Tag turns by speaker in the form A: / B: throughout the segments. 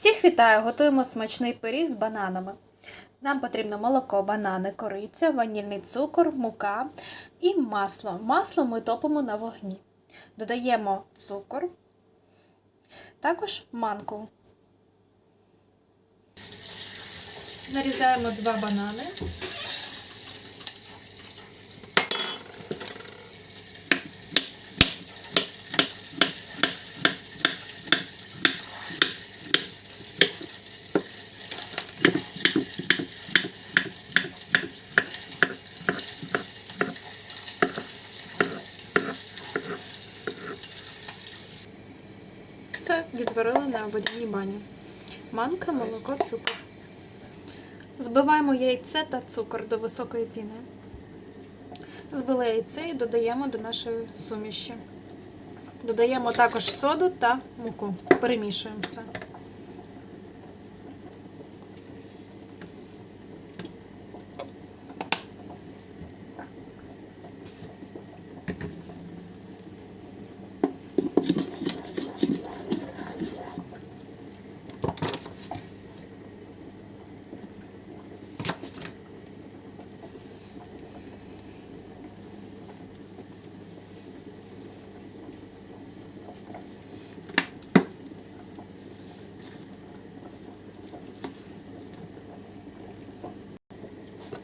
A: Всіх вітаю! Готуємо смачний пиріг з бананами. Нам потрібно молоко, банани, кориця, ванільний цукор, мука і масло. Масло ми топимо на вогні. Додаємо цукор, також манку. Нарізаємо два банани. Все відварили на водяній бані. Манка, молоко, цукор. Збиваємо яйце та цукор до високої піни. Збили яйце і додаємо до нашої суміші. Додаємо також соду та муку. Перемішуємо все.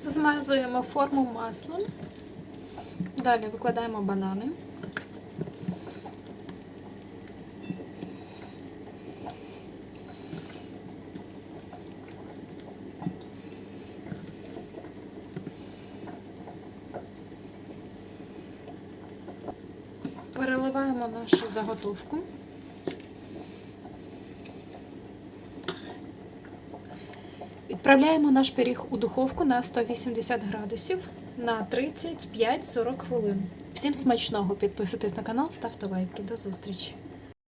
A: Змазуємо форму маслом. Далі викладаємо банани. Переливаємо нашу заготовку. Відправляємо наш пиріг у духовку на 180 градусів на 35-40 хвилин. Всім смачного! Підписуйтесь на канал, ставте лайки. До зустрічі!